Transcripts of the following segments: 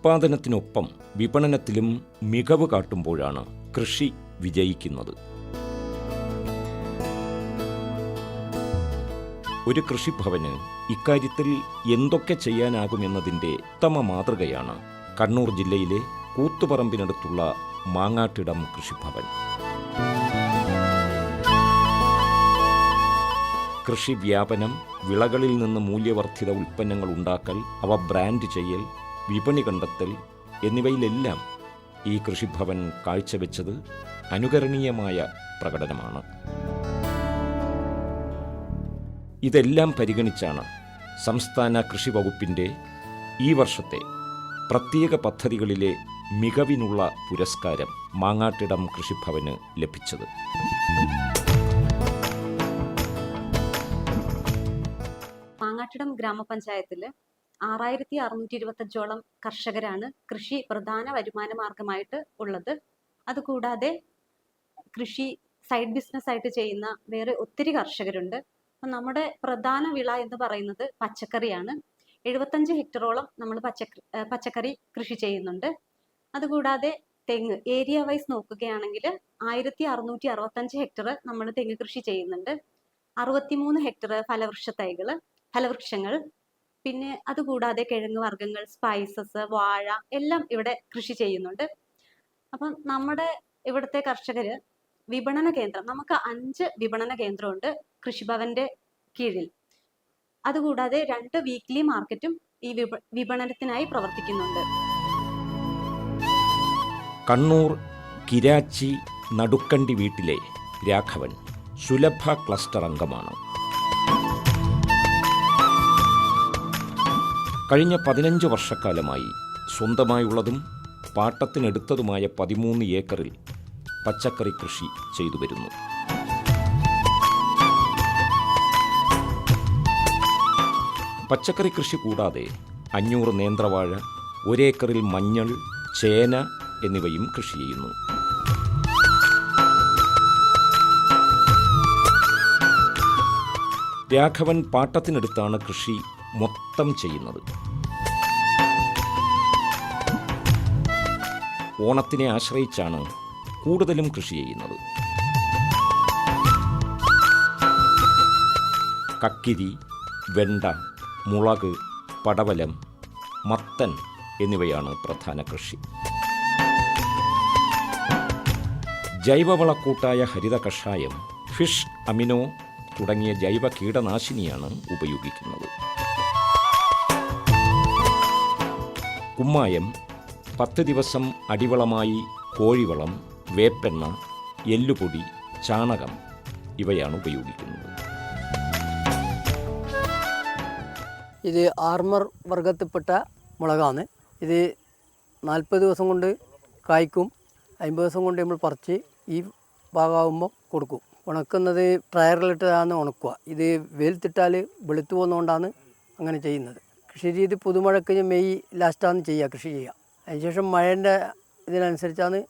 ഉത്പാദനത്തിനൊപ്പം വിപണനത്തിലും മികവ് കാട്ടുമ്പോഴാണ് കൃഷി വിജയിക്കുന്നത്. ഒരു കൃഷിഭവന് ഇക്കാര്യത്തിൽ എന്തൊക്കെ ചെയ്യാനാകുമെന്നതിന്റെ ഉത്തമ മാതൃകയാണ് കണ്ണൂർ ജില്ലയിലെ കൂത്തുപറമ്പിനടുത്തുള്ള മാങ്ങാട്ടിടം കൃഷിഭവൻ. കൃഷി വ്യാപനം വിളകളിൽ നിന്ന് മൂല്യവർദ്ധിത ഉൽപ്പന്നങ്ങൾ ഉണ്ടാക്കൽ അവ ബ്രാൻഡ് ചെയ്യൽ വിപണി കണ്ടെത്തൽ എന്നിവയിലെല്ലാം ഈ കൃഷിഭവൻ കാഴ്ചവെച്ചത് അനുകരണീയമായ പ്രകടനമാണ്. ഇതെല്ലാം പരിഗണിച്ചാണ് സംസ്ഥാന കൃഷി വകുപ്പിന്റെ ഈ വർഷത്തെ പ്രത്യേക പദ്ധതികളിലെ മികവിനുള്ള പുരസ്കാരം മാങ്ങാട്ടിടം കൃഷിഭവന് ലഭിച്ചത്. മാങ്ങാട്ടിടം ഗ്രാമപഞ്ചായത്തിൽ ആറായിരത്തി അറുന്നൂറ്റി ഇരുപത്തഞ്ചോളം കർഷകരാണ് കൃഷി പ്രധാന വരുമാന മാർഗമായിട്ട് ഉള്ളത്. അതുകൂടാതെ കൃഷി സൈഡ് ബിസിനസ് ആയിട്ട് ചെയ്യുന്ന വേറെ ഒത്തിരി കർഷകരുണ്ട്. നമ്മുടെ പ്രധാന വിള എന്ന് പറയുന്നത് പച്ചക്കറിയാണ്. എഴുപത്തഞ്ച് ഹെക്ടറോളം നമ്മൾ പച്ചക്കറി പച്ചക്കറി കൃഷി ചെയ്യുന്നുണ്ട്. അതുകൂടാതെ തെങ്ങ് ഏരിയ വൈസ് നോക്കുകയാണെങ്കിൽ ആയിരത്തി അറുന്നൂറ്റി അറുപത്തഞ്ച് ഹെക്ടർ നമ്മൾ തെങ്ങ് കൃഷി ചെയ്യുന്നുണ്ട്. അറുപത്തിമൂന്ന് ഹെക്ടർ ഫലവൃക്ഷ തൈകൾ ഫലവൃക്ഷങ്ങൾ പിന്നെ അതുകൂടാതെ കിഴങ്ങ് വർഗങ്ങൾ സ്പൈസസ് വാഴ എല്ലാം ഇവിടെ കൃഷി ചെയ്യുന്നുണ്ട്. അപ്പം നമ്മുടെ ഇവിടുത്തെ കർഷകര് വിപണന കേന്ദ്രം നമുക്ക് അഞ്ച് വിപണന കേന്ദ്രമുണ്ട് കൃഷിഭവന്റെ കീഴിൽ. അതുകൂടാതെ രണ്ട് വീക്ക്ലി മാർക്കറ്റും ഈ വിപണനത്തിനായി പ്രവർത്തിക്കുന്നുണ്ട്. കണ്ണൂർ കിരാച്ചി നടുക്കണ്ടി വീട്ടിലെ രാഘവൻ സുലഭ ക്ലസ്റ്റർ അംഗമാണ്. കഴിഞ്ഞ പതിനഞ്ച് വർഷക്കാലമായി സ്വന്തമായുള്ളതും പാട്ടത്തിനെടുത്തതുമായ പതിമൂന്ന് ഏക്കറിൽ പച്ചക്കറി കൃഷി ചെയ്തു വരുന്നു. പച്ചക്കറി കൃഷി കൂടാതെ അഞ്ഞൂറ് നേന്ത്രവാഴ ഒരേക്കറിൽ മഞ്ഞൾ ചേന എന്നിവയും കൃഷി ചെയ്യുന്നു. രാഘവൻ പാട്ടത്തിനടുത്താണ് കൃഷി മൊത്തം ചെയ്യുന്നത്. ഓണത്തിനെ ആശ്രയിച്ചാണ് കൂടുതലും കൃഷി ചെയ്യുന്നത്. കക്കിരി വെണ്ട മുളക് പടവലം മത്തൻ എന്നിവയാണ് പ്രധാന കൃഷി. ജൈവവളക്കൂട്ടായ ഹരിത കഷായം ഫിഷ് അമിനോ തുടങ്ങിയ ജൈവ കീടനാശിനിയാണ് ഉപയോഗിക്കുന്നത്. കുമ്മായം പത്ത് ദിവസം അടിവളമായി കോഴിവളം വേപ്പെണ്ണ എല്ലുപൊടി ചാണകം ഇവയാണ് ഉപയോഗിക്കുന്നത്. ഇത് ആർമർ വർഗത്തിൽപ്പെട്ട മുളകാണ്. ഇത് നാൽപ്പത് ദിവസം കൊണ്ട് കായ്ക്കും അമ്പത് ദിവസം കൊണ്ട് നമ്മൾ പറിച്ച് ഈ ഭാഗമാകുമ്പോൾ കൊടുക്കും. ഉണക്കുന്നത് ട്രയറിലിട്ടാണ് ഉണക്കുക. ഇത് വെയിലത്തിട്ടാൽ വെളുത്തു പോകുന്നതുകൊണ്ടാണ് അങ്ങനെ ചെയ്യുന്നത്. കൃഷി രീതി പുതുമഴക്ക് മെയ് ലാസ്റ്റാണ് ചെയ്യുക കൃഷി ചെയ്യുക. അതിനുശേഷം മഴേന്റെ ഇതിനനുസരിച്ചാണ്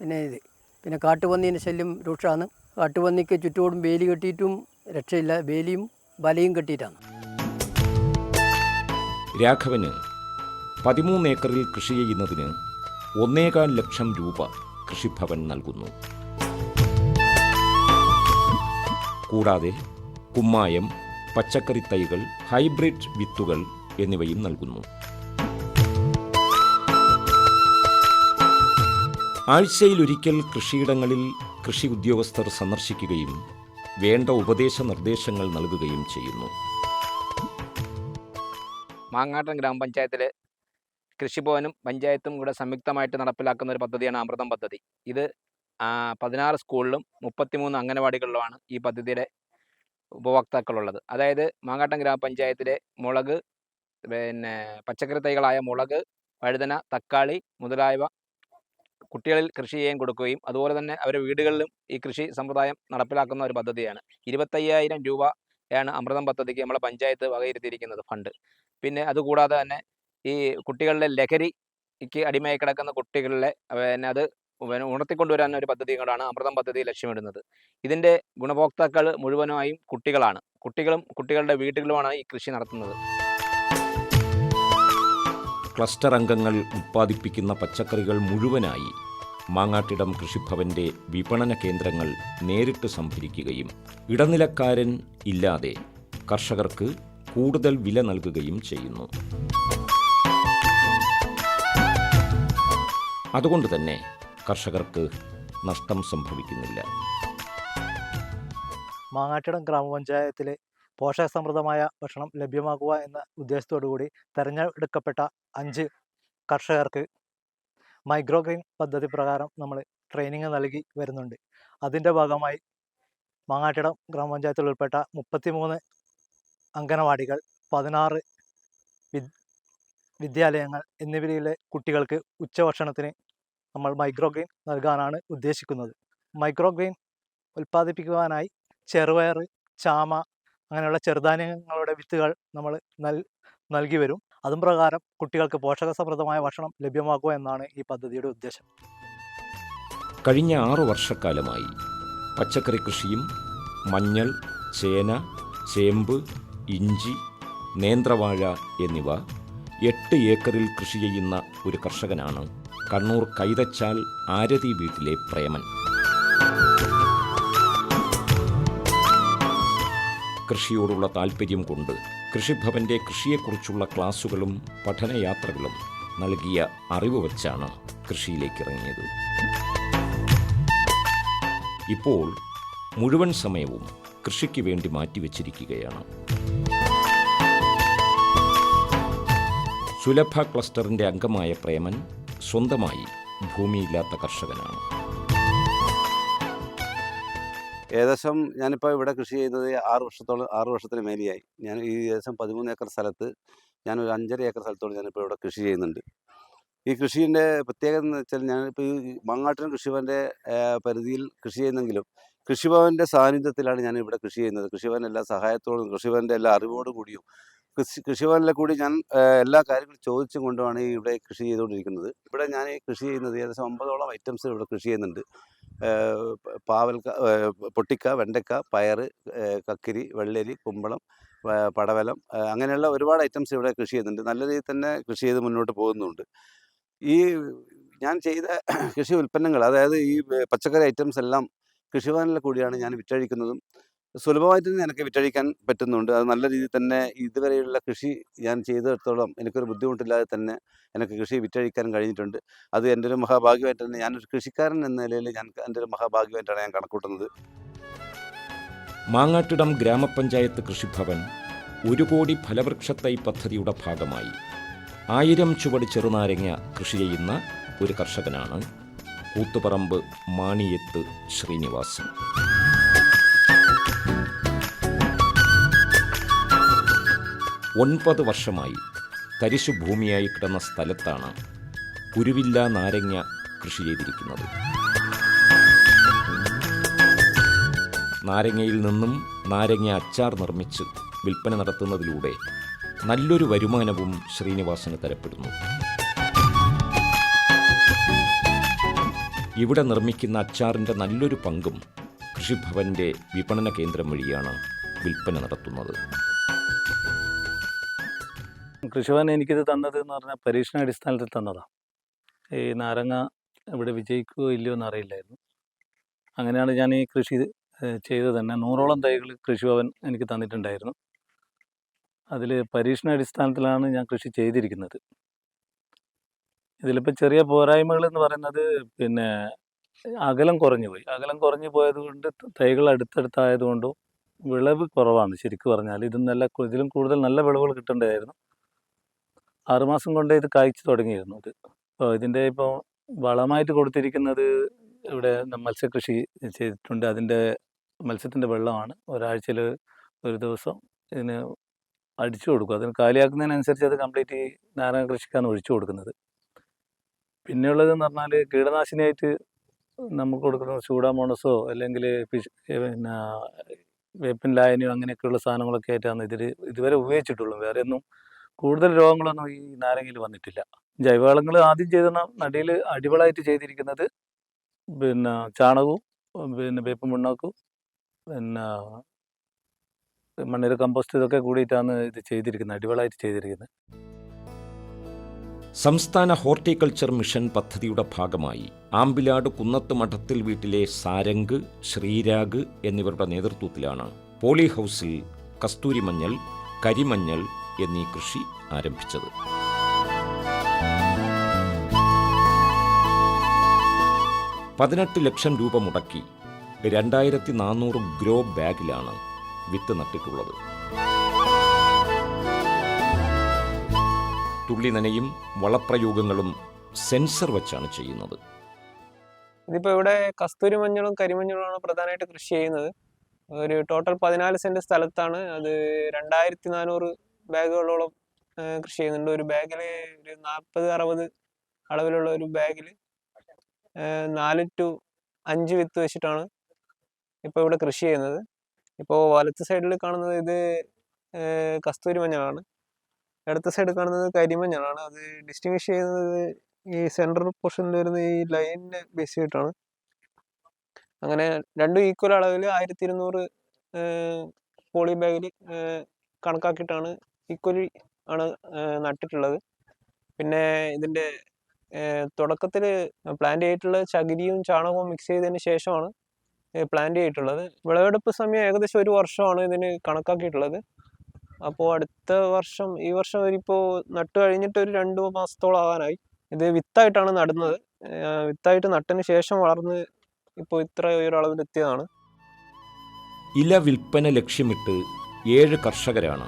പിന്നെ ഇത്. പിന്നെ കാട്ടുപന്നീന്റെ ശല്യം രൂക്ഷമാണ്. കാട്ടുപന്നിക്ക് ചുറ്റോടും വേലി കെട്ടിയിട്ടും രക്ഷയില്ല. വേലിയും വലയും കെട്ടിയിട്ടാണ്. രാഘവന് പതിമൂന്ന് ഏക്കറിൽ കൃഷി ചെയ്യുന്നതിന് ഒന്നേകാൽ ലക്ഷം രൂപ കൃഷിഭവൻ നൽകുന്നു. കൂടാതെ കുമ്മായം പച്ചക്കറി തൈകൾ ഹൈബ്രിഡ് വിത്തുകൾ എന്നിവയും നൽകുന്നു. ആഴ്ചയിലൊരിക്കൽ കൃഷിയിടങ്ങളിൽ കൃഷി ഉദ്യോഗസ്ഥർ സന്ദർശിക്കുകയും വേണ്ട ഉപദേശ നിർദ്ദേശങ്ങൾ നൽകുകയും ചെയ്യുന്നു. മാങ്ങാട്ടൻ ഗ്രാമപഞ്ചായത്തിലെ കൃഷിഭവനും പഞ്ചായത്തും കൂടെ സംയുക്തമായിട്ട് നടപ്പിലാക്കുന്ന ഒരു പദ്ധതിയാണ് അമൃതം പദ്ധതി. ഇത് പതിനാറ് സ്കൂളിലും മുപ്പത്തിമൂന്ന് അംഗനവാടികളിലുമാണ് ഈ പദ്ധതിയുടെ ഉപഭോക്താക്കളുള്ളത്. അതായത് മാങ്ങാട്ടൻ ഗ്രാമപഞ്ചായത്തിലെ മുളക് പിന്നെ പച്ചക്കറി തൈകളായ മുളക് വഴുതന തക്കാളി മുതലായവ കുട്ടികളിൽ കൃഷി ചെയ്യാൻ കൊടുക്കുകയും അതുപോലെ തന്നെ അവരുടെ വീടുകളിലും ഈ കൃഷി സമ്പ്രദായം നടപ്പിലാക്കുന്ന ഒരു പദ്ധതിയാണ്. ഇരുപത്തയ്യായിരം രൂപയാണ് അമൃതം പദ്ധതിക്ക് നമ്മളെ പഞ്ചായത്ത് വകയിരുത്തിയിരിക്കുന്നത് ഫണ്ട്. പിന്നെ അതുകൂടാതെ തന്നെ ഈ കുട്ടികളിലെ ലഹരിക്ക് അടിമയായി കിടക്കുന്ന കുട്ടികളിലെ പിന്നെ അത് ഉണർത്തിക്കൊണ്ടുവരാൻ ഒരു പദ്ധതി കൊണ്ടാണ് അമൃതം പദ്ധതി ലക്ഷ്യമിടുന്നത്. ഇതിന്റെ ഗുണഭോക്താക്കൾ മുഴുവനായും കുട്ടികളാണ്. കുട്ടികളും കുട്ടികളുടെ വീടുകളുമാണ് ഈ കൃഷി നടത്തുന്നത്. ക്ലസ്റ്റർ അംഗങ്ങൾ ഉത്പാദിപ്പിക്കുന്ന പച്ചക്കറികൾ മുഴുവനായി മാങ്ങാട്ടിടം കൃഷിഭവന്റെ വിപണന കേന്ദ്രങ്ങൾ നേരിട്ട് സംഭരിക്കുകയും ഇടനിലക്കാരൻ ഇല്ലാതെ കർഷകർക്ക് കൂടുതൽ വില നൽകുകയും ചെയ്യുന്നു. അതുകൊണ്ട് തന്നെ കർഷകർക്ക് നഷ്ടം സംഭവിക്കുന്നില്ല. മാങ്ങാട്ടിടം ഗ്രാമപഞ്ചായത്തിലെ പോഷകസമൃദ്ധമായ ഭക്ഷണം ലഭ്യമാക്കുക എന്ന ഉദ്ദേശത്തോടു കൂടി തെരഞ്ഞെടുക്കപ്പെട്ട അഞ്ച് കർഷകർക്ക് മൈക്രോ ഗ്രീൻ പദ്ധതി പ്രകാരം നമ്മൾ ട്രെയിനിങ് നൽകി വരുന്നുണ്ട്. അതിന്റെ ഭാഗമായി മാങ്ങാട്ടിടം ഗ്രാമപഞ്ചായത്തിൽ ഉൾപ്പെട്ട മുപ്പത്തിമൂന്ന് അംഗനവാടികൾ പതിനാറ് വിദ് വിദ്യാലയങ്ങൾ എന്നിവയിലെ കുട്ടികൾക്ക് ഉച്ചഭക്ഷണത്തിന് നമ്മൾ മൈക്രോ ഗ്രീൻ നൽകാനാണ് ഉദ്ദേശിക്കുന്നത്. മൈക്രോ ഗ്രീൻ ഉൽപ്പാദിപ്പിക്കുവാനായി ചെറുപയർ ചാമ അങ്ങനെയുള്ള ചെറുധാന്യങ്ങളുടെ വിത്തുകൾ നമ്മൾ നൽ നൽകി വരും. അതും പ്രകാരം കുട്ടികൾക്ക് പോഷകസമൃദ്ധമായ ഭക്ഷണം ലഭ്യമാക്കുക എന്നാണ് ഈ പദ്ധതിയുടെ ഉദ്ദേശം. കഴിഞ്ഞ ആറു വർഷക്കാലമായി പച്ചക്കറി കൃഷിയും മഞ്ഞൾ ചേന ചേമ്പ് ഇഞ്ചി നേന്ത്രവാഴ എന്നിവ എട്ട് ഏക്കറിൽ കൃഷി ചെയ്യുന്ന ഒരു കർഷകനാണ് കണ്ണൂർ കൈതച്ചാൽ ആരതി വീട്ടിലെ പ്രേമൻ. കൃഷിയോടുള്ള താൽപ്പര്യം കൊണ്ട് കൃഷിഭവന്റെ കൃഷിയെക്കുറിച്ചുള്ള ക്ലാസുകളും പഠനയാത്രകളും നൽകിയ അറിവ് വച്ചാണ് കൃഷിയിലേക്ക് ഇറങ്ങിയത് ഇപ്പോൾ മുഴുവൻ സമയവും കൃഷിക്ക് വേണ്ടി മാറ്റിവെച്ചിരിക്കുകയാണ്. സുലഭ ക്ലസ്റ്ററിന്റെ അംഗമായ പ്രേമൻ സ്വന്തമായി ഭൂമിയില്ലാത്ത കർഷകനാണ്. ഏകദേശം ഞാനിപ്പോൾ ഇവിടെ കൃഷി ചെയ്യുന്നത് ആറ് വർഷത്തോളം ആറ് വർഷത്തിന് മേലെയായി. ഞാൻ ഈ ഏകദേശം പതിമൂന്ന് ഏക്കർ സ്ഥലത്ത് ഞാൻ ഒരു അഞ്ചര ഏക്കർ സ്ഥലത്തോളം ഞാനിപ്പോൾ ഇവിടെ കൃഷി ചെയ്യുന്നുണ്ട്. ഈ കൃഷീന്റെ പ്രത്യേകത എന്ന് വെച്ചാൽ ഞാനിപ്പോൾ ഈ മങ്ങാട്ടൻ കൃഷിഭവന്റെ പരിധിയിൽ കൃഷി ചെയ്യുന്നെങ്കിലും കൃഷിഭവന്റെ സാന്നിധ്യത്തിലാണ് ഞാൻ ഇവിടെ കൃഷി ചെയ്യുന്നത്. കൃഷിഭവൻ എല്ലാ സഹായത്തോടും കൃഷിഭവന്റെ എല്ലാ അറിവോടും കൂടിയും കൃഷി കൃഷിഭവനിലെ കൂടി ഞാൻ എല്ലാ കാര്യങ്ങളും ചോദിച്ചും കൊണ്ടുമാണ് ഇവിടെ കൃഷി ചെയ്തുകൊണ്ടിരിക്കുന്നത്. ഇവിടെ ഞാൻ കൃഷി ചെയ്യുന്നത് ഏകദേശം ഒമ്പതോളം ഐറ്റംസ് ഇവിടെ കൃഷി ചെയ്യുന്നുണ്ട്. ഏഹ്, പൊട്ടിക്ക വെണ്ടക്ക പയർ കക്കിരി വെള്ളരി കുമ്പളം പടവലം അങ്ങനെയുള്ള ഒരുപാട് ഐറ്റംസ് ഇവിടെ കൃഷി ചെയ്യുന്നുണ്ട്. നല്ല രീതിയിൽ തന്നെ കൃഷി ചെയ്ത് മുന്നോട്ട് പോകുന്നുണ്ട്. ഈ ഞാൻ ചെയ്ത കൃഷി ഉൽപ്പന്നങ്ങൾ അതായത് ഈ പച്ചക്കറി ഐറ്റംസ് എല്ലാം കൃഷിഭവനിൽ കൂടിയാണ് ഞാൻ വിറ്റഴിക്കുന്നതും സുലഭമായിട്ട് തന്നെ എനിക്ക് വിറ്റഴിക്കാൻ പറ്റുന്നുണ്ട്. അത് നല്ല രീതിയിൽ തന്നെ ഇതുവരെയുള്ള കൃഷി ഞാൻ ചെയ്തിടത്തോളം എനിക്കൊരു ബുദ്ധിമുട്ടില്ലാതെ തന്നെ എനിക്ക് കൃഷി വിറ്റഴിക്കാൻ കഴിഞ്ഞിട്ടുണ്ട്. അത് എന്റെ ഒരു മഹാഭാഗ്യമായിട്ട് തന്നെ ഞാനൊരു കൃഷിക്കാരൻ എന്ന നിലയിൽ ഞാൻ എന്റെ ഒരു മഹാഭാഗ്യമായിട്ടാണ് ഞാൻ കണക്കൂട്ടുന്നത്. മാങ്ങാട്ടിടം ഗ്രാമപഞ്ചായത്ത് കൃഷിഭവൻ ഒരു കോടി ഫലവൃക്ഷത്തൈ പദ്ധതിയുടെ ഭാഗമായി. ആയിരം ചുവട് ചെറുനാരങ്ങ കൃഷി ചെയ്യുന്ന ഒരു കർഷകനാണ് കൂത്തുപറമ്പ് മാണിയത്ത് ശ്രീനിവാസൻ. ഒൻപത് വർഷമായി തരിശു ഭൂമിയായി കിടന്ന സ്ഥലത്താണ് കുരുവില്ല നാരങ്ങ കൃഷി ചെയ്തിരിക്കുന്നത്. നാരങ്ങയിൽ നിന്നും നാരങ്ങ അച്ചാർ നിർമ്മിച്ച് വിൽപ്പന നടത്തുന്നതിലൂടെ നല്ലൊരു വരുമാനവും ശ്രീനിവാസന് തരപ്പെടുന്നു. ഇവിടെ നിർമ്മിക്കുന്ന അച്ചാറിന്റെ നല്ലൊരു പങ്കും കൃഷിഭവന്റെ വിപണന കേന്ദ്രം വഴിയാണ് വിൽപ്പന നടത്തുന്നത്. കൃഷിഭവൻ എനിക്കിത് തന്നത് എന്ന് പറഞ്ഞാൽ പരീക്ഷണാടിസ്ഥാനത്തിൽ തന്നതാണ് ഈ നാരങ്ങ ഇവിടെ വിജയിക്കുകയോ ഇല്ലയോ എന്ന് അറിയില്ലായിരുന്നു. അങ്ങനെയാണ് ഞാൻ ഈ കൃഷി ചെയ്ത് തന്നെ നൂറോളം തൈകൾ കൃഷിഭവൻ എനിക്ക് തന്നിട്ടുണ്ടായിരുന്നു. അതിൽ പരീക്ഷണാടിസ്ഥാനത്തിലാണ് ഞാൻ കൃഷി ചെയ്തിരിക്കുന്നത്. ഇതിലിപ്പോൾ ചെറിയ പോരായ്മകൾ എന്ന് പറയുന്നത് പിന്നെ അകലം കുറഞ്ഞു പോയി. അകലം കുറഞ്ഞു പോയത് കൊണ്ട് തൈകൾ അടുത്തടുത്തായതുകൊണ്ടും വിളവ് കുറവാണ് ശരിക്കും പറഞ്ഞാൽ. ഇതും നല്ല ഇതിലും കൂടുതൽ നല്ല വിളവുകൾ കിട്ടേണ്ടതായിരുന്നു. ആറുമാസം കൊണ്ട് ഇത് കായ്ച്ചു തുടങ്ങിയിരുന്നു. ഇത് അപ്പോൾ ഇതിന്റെ ഇപ്പോൾ വളമായിട്ട് കൊടുത്തിരിക്കുന്നത് ഇവിടെ മത്സ്യകൃഷി ചെയ്തിട്ടുണ്ട്. അതിന്റെ മത്സ്യത്തിന്റെ വെള്ളമാണ്. ഒരാഴ്ചയിൽ ഒരു ദിവസം ഇതിന് അടിച്ചു കൊടുക്കും. അതിന് കാലിയാക്കുന്നതിനനുസരിച്ച് അത് കംപ്ലീറ്റ് നാരങ്ങ കൃഷിക്കാണ് ഒഴിച്ചു കൊടുക്കുന്നത്. പിന്നെയുള്ളതെന്ന് പറഞ്ഞാൽ കീടനാശിനിയായിട്ട് നമുക്ക് കൊടുക്കുന്ന ചൂടാമോണസോ അല്ലെങ്കിൽ ഫിഷ് പിന്നെ വേപ്പിൻ ലായനിയോ അങ്ങനെയൊക്കെയുള്ള സാധനങ്ങളൊക്കെ ആയിട്ടാണ് ഇതിൽ ഇതുവരെ ഉപയോഗിച്ചിട്ടുള്ളൂ. വേറെ ഒന്നും കൂടുതൽ രോഗങ്ങളൊന്നും ഈ നാരങ്ങയിൽ വന്നിട്ടില്ല. ജൈവവളങ്ങൾ ആദ്യം ചെയ്ത നടിയിൽ അടിവളമായിട്ട് ചെയ്തിരിക്കുന്നത് പിന്നെ ചാണകവും പിന്നെ വേപ്പും മുണ്ണാക്കും പിന്നെ മണ്ണിര കമ്പോസ്റ്റ് ഇതൊക്കെ കൂടിയിട്ടാണ് ഇത് ചെയ്തിരിക്കുന്നത് അടിവളമായിട്ട് ചെയ്തിരിക്കുന്നത്. സംസ്ഥാന ഹോർട്ടിക്കൾച്ചർ മിഷൻ പദ്ധതിയുടെ ഭാഗമായി ആമ്പിലാട് കുന്നത്ത് മഠത്തിൽ വീട്ടിലെ സാരംഗ് ശ്രീരാഗ് എന്നിവരുടെ നേതൃത്വത്തിലാണ് പോളി ഹൗസിൽ കസ്തൂരിമഞ്ഞൾ കരിമഞ്ഞൾ എന്നീ കൃഷി ആരംഭിച്ചത്. പതിനെട്ട് ലക്ഷം രൂപ മുടക്കി രണ്ടായിരത്തി നാനൂറ് ഗ്രോ ബാഗിലാണ് വിത്ത് നട്ടിട്ടുള്ളത്. തുള്ളി നനയും വളപ്രയോഗങ്ങളും സെൻസർ വെച്ചാണ് ചെയ്യുന്നത്. ഇതിപ്പോ ഇവിടെ കസ്തൂരി മഞ്ഞളും കരിമഞ്ഞളുമാണ് പ്രധാനമായിട്ട് കൃഷി ചെയ്യുന്നത്. ഒരു ടോട്ടൽ പതിനാല് സെന്റ് സ്ഥലത്താണ് അത് രണ്ടായിരത്തി നാനൂറ് ബാഗുകളോളം കൃഷി ചെയ്യുന്നുണ്ട്. ഒരു ബാഗിൽ ഒരു നാൽപ്പത് അറുപത് അളവിലുള്ള ഒരു ബാഗിൽ നാല് ടു അഞ്ച് വിത്ത് വെച്ചിട്ടാണ് ഇപ്പോൾ ഇവിടെ കൃഷി ചെയ്യുന്നത്. ഇപ്പോൾ വലത്ത് സൈഡിൽ കാണുന്നത് ഇത് കസ്തൂരി മഞ്ഞളാണ്. ഇടത്ത് സൈഡ് കാണുന്നത് കരിമഞ്ഞളാണ് അത് ഡിസ്റ്റിങ്വിഷ് ചെയ്യുന്നത് ഈ സെൻട്രൽ പോർഷനിൽ വരുന്ന ഈ ലൈനിനെ ബേസ് ചെയ്തിട്ടാണ്. അങ്ങനെ രണ്ടും ഈക്വൽ അളവിൽ ആയിരത്തി ഇരുന്നൂറ് പോളി ബാഗിൽ കണക്കാക്കിയിട്ടാണ് ഈക്വലി ആണ് നട്ടിട്ടുള്ളത്. പിന്നെ ഇതിന്റെ തുടക്കത്തിൽ പ്ലാന്റ് ചെയ്തിട്ടുള്ളത് ചകിരിയും ചാണകവും മിക്സ് ചെയ്തതിന് ശേഷമാണ് പ്ലാന്റ് ചെയ്തിട്ടുള്ളത്. വിളവെടുപ്പ് സമയം ഏകദേശം ഒരു വർഷമാണ് ഇതിന് കണക്കാക്കിയിട്ടുള്ളത്. അപ്പോൾ അടുത്ത വർഷം ഈ വർഷം ഒരിപ്പോൾ നട്ടു കഴിഞ്ഞിട്ട് ഒരു രണ്ട് മാസത്തോളം ആകാനായി. ഇത് വിത്തായിട്ടാണ് നടുന്നത്. വിത്തായിട്ട് നട്ടതിന് ശേഷം വളർന്ന് ഇപ്പോൾ ഇത്ര ഒരളവിലെത്തിയതാണ് ഇല വിൽപ്പന ലക്ഷ്യമിട്ട് ഏഴ് കർഷകരാണ്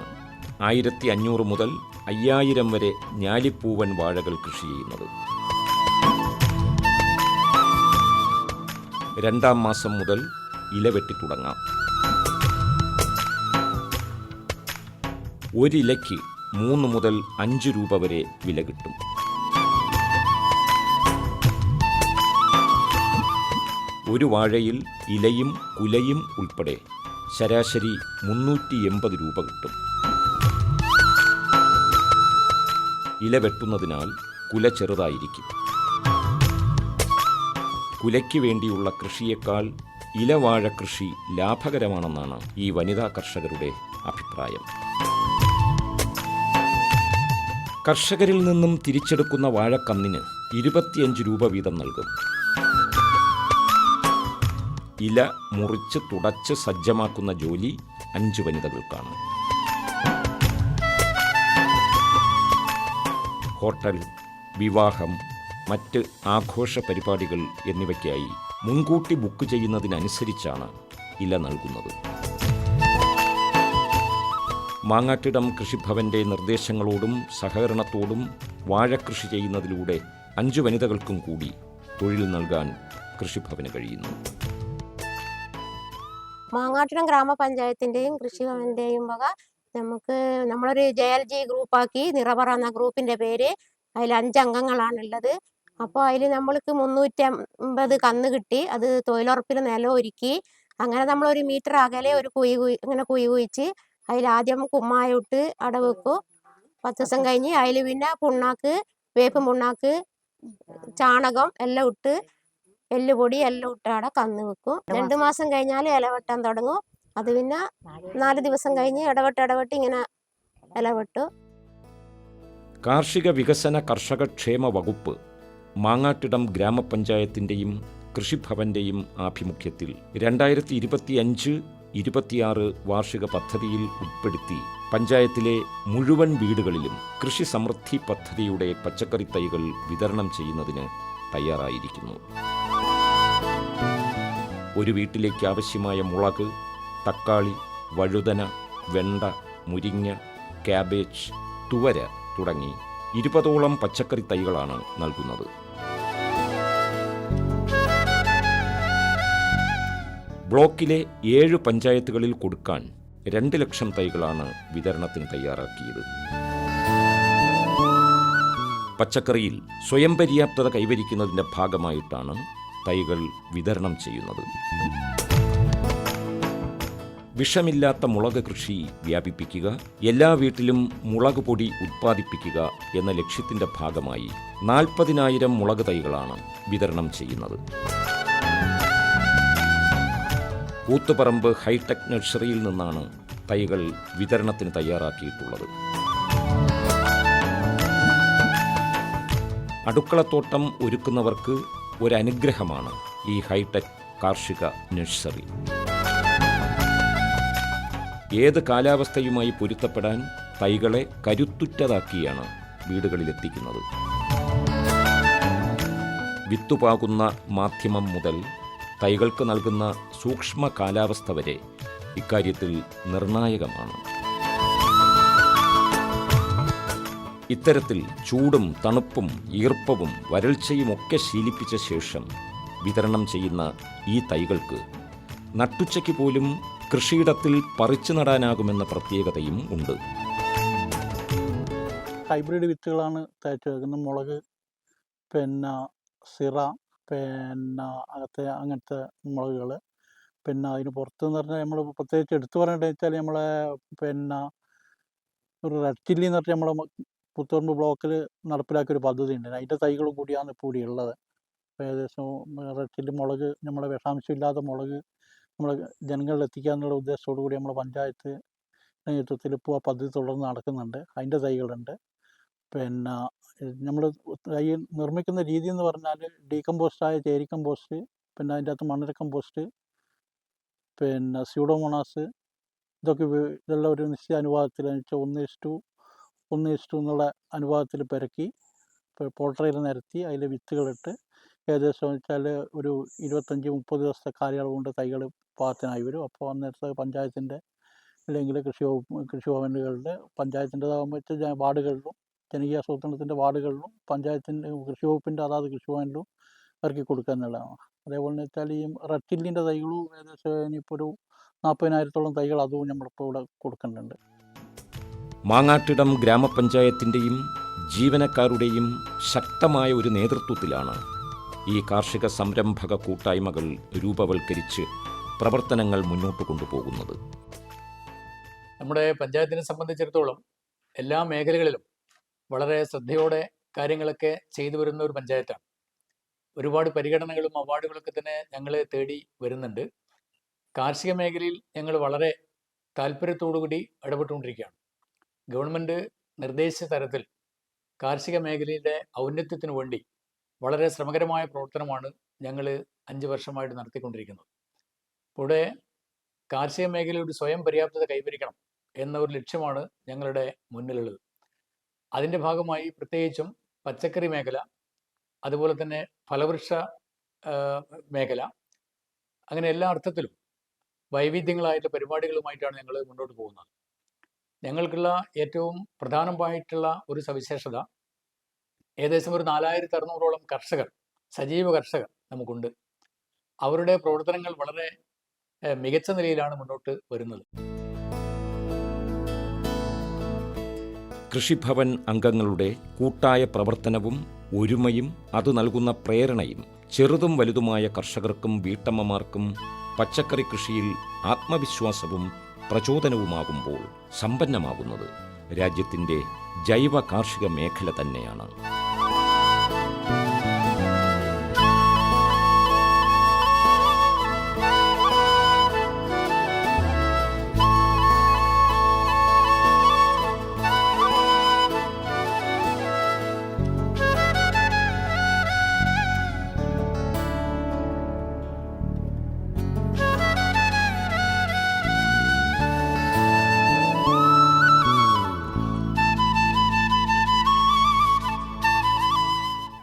ആയിരത്തി അഞ്ഞൂറ് മുതൽ അയ്യായിരം വരെ ഞാലിപ്പൂവൻ വാഴകൾ കൃഷി ചെയ്യുന്നത്. രണ്ടാം മാസം മുതൽ ഇലവെട്ടി തുടങ്ങാം. ഒരിലയ്ക്ക് മൂന്ന് മുതൽ അഞ്ച് രൂപ വരെ വില കിട്ടും. ഒരു വാഴയിൽ ഇലയും കുലയും ഉൾപ്പെടെ ശരാശരി മുന്നൂറ്റി എൺപത് രൂപ കിട്ടും. ഇല വെട്ടുന്നതിനാൽ കുല ചെറുതായിരിക്കും. കുലയ്ക്ക് വേണ്ടിയുള്ള കൃഷിയേക്കാൾ ഇലവാഴ കൃഷി ലാഭകരമാണെന്നാണ് ഈ വനിതാ കർഷകരുടെ അഭിപ്രായം. കർഷകരിൽ നിന്നും തിരിച്ചെടുക്കുന്ന വാഴക്കന്നിന് ഇരുപത്തിയഞ്ച് രൂപ വീതം നൽകും. ഇല മുറിച്ച് തുടച്ച് സജ്ജമാക്കുന്ന ജോലി അഞ്ച് വനിതകൾക്കാണ്. ഹോട്ടൽ വിവാഹം മറ്റ് ആഘോഷ പരിപാടികൾ എന്നിവയ്ക്കായി മുൻകൂട്ടി ബുക്ക് ചെയ്യുന്നതിനനുസരിച്ചാണ് ഇല നൽകുന്നത്. മാങ്ങാട്ടിടം കൃഷിഭവന്റെ നിർദ്ദേശങ്ങളോടും സഹകരണത്തോടും വാഴക്കൃഷി ചെയ്യുന്നതിലൂടെ അഞ്ചു വനിതകൾക്കും കൂടി തൊഴിൽ നൽകാൻ കൃഷിഭവന് കഴിയുന്നു. മാങ്ങാട്ടിടം ഗ്രാമപഞ്ചായത്തിന്റെയും കൃഷിഭവന്റെയും വക നമുക്ക് നമ്മളൊരു ജെ എൽ ജി ഗ്രൂപ്പാക്കി നിറപറ എന്ന ഗ്രൂപ്പിന്റെ പേര് അതിൽ അഞ്ചംഗങ്ങളാണുള്ളത്. അപ്പോൾ അതിൽ നമ്മൾക്ക് മുന്നൂറ്റി അമ്പത് കന്ന് കിട്ടി. അത് തൊഴിലുറപ്പിൽ നിലം ഒരുക്കി. അങ്ങനെ നമ്മൾ ഒരു മീറ്റർ അകലെ ഒരു കുയി കുയി ഇങ്ങനെ കുയി കുയിച്ച് അതിൽ ആദ്യം കുമ്മായിട്ട് അട വെക്കും. പത്ത് ദിവസം കഴിഞ്ഞ് അതിൽ പിന്നെ പുണ്ണാക്ക് വേപ്പും പുണ്ണാക്ക് ചാണകം എല്ലാം ഇട്ട് എല്ലുപൊടി എല്ലാം ഇട്ട് അവിടെ കന്ന് വെക്കും. രണ്ട് മാസം? കഴിഞ്ഞാൽ ഇല വെട്ടാൻ തുടങ്ങും. അത് പിന്നെ നാല് ദിവസം കഴിഞ്ഞ് ഇടവെട്ട് ഇടവെട്ട് ഇങ്ങനെ ഇലവെട്ടു കാർഷിക വികസന കർഷക ക്ഷേമ വകുപ്പ് മാങ്ങാട്ടിടം ഗ്രാമപഞ്ചായത്തിന്റെയും കൃഷിഭവന്റെയും ആഭിമുഖ്യത്തിൽ രണ്ടായിരത്തി ഇരുപത്തിയഞ്ച് ഇരുപത്തിയാറ് വാർഷിക പദ്ധതിയിൽ ഉൾപ്പെടുത്തി പഞ്ചായത്തിലെ മുഴുവൻ വീടുകളിലും കൃഷി സമൃദ്ധി പദ്ധതിയുടെ പച്ചക്കറി തൈകൾ വിതരണം ചെയ്യുന്നതിന് തയ്യാറായിരിക്കുന്നു. ഒരു വീട്ടിലേക്ക് ആവശ്യമായ മുളക് തക്കാളി വഴുതന വെണ്ട മുരിങ്ങ ക്യാബേജ് തുവര തുടങ്ങി ഇരുപതോളം പച്ചക്കറി തൈകളാണ് നൽകുന്നത്. ബ്ലോക്കിലെ ഏഴ് പഞ്ചായത്തുകളിൽ കൊടുക്കാൻ രണ്ട് ലക്ഷം തൈകളാണ് വിതരണത്തിന് തയ്യാറാക്കിയത്. പച്ചക്കറിയിൽ സ്വയം പര്യാപ്തത കൈവരിക്കുന്നതിന്റെ ഭാഗമായിട്ടാണ് തൈകൾ വിതരണം ചെയ്യുന്നത്. വിഷമില്ലാത്ത മുളക് കൃഷി വ്യാപിപ്പിക്കുക എല്ലാ വീട്ടിലും മുളക് പൊടി ഉത്പാദിപ്പിക്കുക എന്ന ലക്ഷ്യത്തിന്റെ ഭാഗമായി നാൽപ്പതിനായിരം മുളക് തൈകളാണ് വിതരണം ചെയ്യുന്നത്. കൂത്തുപറമ്പ് ഹൈടെക് നഴ്സറിയിൽ നിന്നാണ് തൈകൾ വിതരണത്തിന് തയ്യാറാക്കിയിട്ടുള്ളത്. അടുക്കളത്തോട്ടം ഒരുക്കുന്നവർക്ക് ഒരനുഗ്രഹമാണ് ഈ ഹൈടെക് കാർഷിക നഴ്സറി. ഏത് കാലാവസ്ഥയുമായി പൊരുത്തപ്പെടാൻ തൈകളെ കരുത്തുറ്റതാക്കിയാണ് വീടുകളിലെത്തിക്കുന്നത്. വിത്തുപാകുന്ന മാധ്യമം മുതൽ തൈകൾക്ക് നൽകുന്ന സൂക്ഷ്മ കാലാവസ്ഥ വരെ ഇക്കാര്യത്തിൽ നിർണായകമാണ്. ഇത്തരത്തിൽ ചൂടും തണുപ്പും ഈർപ്പവും വരൾച്ചയും ഒക്കെ ശീലിപ്പിച്ച ശേഷം വിതരണം ചെയ്യുന്ന ഈ തൈകൾക്ക് നട്ടുച്ചയ്ക്ക് പോലും കൃഷിയിടത്തിൽ പറിച്ചു നടാനാകുമെന്ന പ്രത്യേകതയും ഉണ്ട്. ഹൈബ്രിഡ് വിത്തുകളാണ് തയ്ച്ചു വെക്കുന്നത്. മുളക് പിന്നെ സിറ പിന്നെ അകത്തെ അങ്ങനത്തെ മുളകുകൾ. പിന്നെ അതിന് പുറത്തെന്ന് പറഞ്ഞാൽ നമ്മൾ പ്രത്യേകിച്ച് എടുത്തു പറയേണ്ടത് വെച്ചാൽ നമ്മളെ പിന്നെ ഒരു റെഡ് ചില്ലി എന്ന് പറഞ്ഞാൽ നമ്മളെ പുത്തുറമ്പ് ബ്ലോക്കിൽ നടപ്പിലാക്കിയ ഒരു പദ്ധതി ഉണ്ട് അതിന്റെ തൈകളും കൂടിയാണ് ഇപ്പോൾ ഇവിടെ ഉള്ളത്. ഏകദേശം റെഡ് ചില്ലി മുളക് നമ്മളെ വിഷാംശമില്ലാത്ത മുളക് നമ്മൾ ജനങ്ങളിൽ എത്തിക്കുക എന്നുള്ള ഉദ്ദേശത്തോടു കൂടി നമ്മൾ പഞ്ചായത്ത് നേതൃത്വത്തിൽ ഇപ്പോൾ ആ പദ്ധതി തുടർന്ന് നടക്കുന്നുണ്ട്. അതിന്റെ തൈകളുണ്ട്. പിന്നെ നമ്മൾ തൈ നിർമ്മിക്കുന്ന രീതി എന്ന് പറഞ്ഞാൽ ഡീകമ്പോസ്റ്റായ ചേരി കമ്പോസ്റ്റ് പിന്നെ അതിന്റെ അകത്ത് മണ്ണര കമ്പോസ്റ്റ് പിന്നെ സ്യൂഡോമോണാസ് ഇതൊക്കെ ഇതുള്ള ഒരു നിശ്ചിത അനുപാതത്തിൽ വെച്ചാൽ ഒന്ന് ഇഷ്ടു ഒന്ന് ഇഷ്ടു എന്നുള്ള അനുപാതത്തിൽ പെരക്കി പോൾട്രയിൽ നിരത്തി അതിൽ വിത്തുകളിട്ട് ഏകദേശം വെച്ചാൽ ഒരു ഇരുപത്തഞ്ച് മുപ്പത് ദിവസത്തെ കാലയളവ് കൊണ്ട് തൈകൾ പാകത്തിനായി വരും. അപ്പോൾ അന്നേരത്തെ പഞ്ചായത്തിന്റെ അല്ലെങ്കിൽ കൃഷി വകുപ്പ് കൃഷി ഭവനുകളുടെ പഞ്ചായത്തിന്റെതാകുമ്പോൾ വെച്ചാൽ വാർഡുകളിലും ജനകീയ ആസൂത്രണത്തിന്റെ വാർഡുകളിലും പഞ്ചായത്തിന്റെ കൃഷി വകുപ്പിന്റെ അതാത് കൃഷി ഭവനിലും ഇറക്കി കൊടുക്കുക എന്നുള്ളതാണ്. അതേപോലെ എന്ന് വെച്ചാൽ ഈ റെഡ് ചില്ലിന്റെ തൈകളും ഏകദേശം ഇനിയിപ്പോൾ ഒരു നാൽപ്പതിനായിരത്തോളം തൈകൾ അതും നമ്മളിപ്പോൾ ഇവിടെ കൊടുക്കുന്നുണ്ട്. മാങ്ങാട്ടിടം ഗ്രാമപഞ്ചായത്തിന്റെയും ജീവനക്കാരുടെയും ശക്തമായ ഒരു നേതൃത്വത്തിലാണ് ഈ കാർഷിക സംരംഭക കൂട്ടായ്മകൾ രൂപവൽക്കരിച്ച് പ്രവർത്തനങ്ങൾ മുന്നോട്ട് കൊണ്ടുപോകുന്നത്. നമ്മുടെ പഞ്ചായത്തിനെ സംബന്ധിച്ചിടത്തോളം എല്ലാ മേഖലകളിലും വളരെ ശ്രദ്ധയോടെ കാര്യങ്ങളൊക്കെ ചെയ്തു വരുന്ന ഒരു പഞ്ചായത്താണ്. ഒരുപാട് പരിഗണനകളും അവാർഡുകളൊക്കെ തന്നെ ഞങ്ങളെ തേടി വരുന്നുണ്ട്. കാർഷിക മേഖലയിൽ ഞങ്ങൾ വളരെ താല്പര്യത്തോടുകൂടി ഇടപെട്ടുകൊണ്ടിരിക്കുകയാണ്. ഗവൺമെന്റ് നിർദ്ദേശിച്ച തരത്തിൽ കാർഷിക മേഖലയുടെ ഔന്നത്യത്തിനു വേണ്ടി വളരെ ശ്രമകരമായ പ്രവർത്തനമാണ് ഞങ്ങൾ അഞ്ച് വർഷമായിട്ട് നടത്തിക്കൊണ്ടിരിക്കുന്നത്. ഇവിടെ കാർഷിക മേഖലയിൽ ഒരു സ്വയം പര്യാപ്തത കൈവരിക്കണം എന്ന ഒരു ലക്ഷ്യമാണ് ഞങ്ങളുടെ മുന്നിലുള്ളത്. അതിന്റെ ഭാഗമായി പ്രത്യേകിച്ചും പച്ചക്കറി മേഖല അതുപോലെ തന്നെ ഫലവൃക്ഷ മേഖല അങ്ങനെ എല്ലാ അർത്ഥത്തിലും വൈവിധ്യങ്ങളായിട്ടുള്ള പരിപാടികളുമായിട്ടാണ് ഞങ്ങൾ മുന്നോട്ട് പോകുന്നത്. ഞങ്ങൾക്കുള്ള ഏറ്റവും പ്രധാനമായിട്ടുള്ള ഒരു സവിശേഷത ഏകദേശം ഒരു നാലായിരത്തി അറുന്നൂറോളം കർഷകർ സജീവ കർഷകർ നമുക്കുണ്ട്. അവരുടെ പ്രവർത്തനങ്ങൾ വളരെ മികച്ച നിലയിലാണ് മുന്നോട്ട് വരുന്നത്. കൃഷിഭവൻ അംഗങ്ങളുടെ കൂട്ടായ പ്രവർത്തനവും ഒരുമയും അത് നൽകുന്ന പ്രേരണയും ചെറുതും വലുതുമായ കർഷകർക്കും വീട്ടമ്മമാർക്കും പച്ചക്കറി കൃഷിയിൽ ആത്മവിശ്വാസവും പ്രചോദനവുമാകുമ്പോൾ സമ്പന്നമാകുന്നത് രാജ്യത്തിന്റെ ജൈവ കാർഷിക മേഖല തന്നെയാണ്.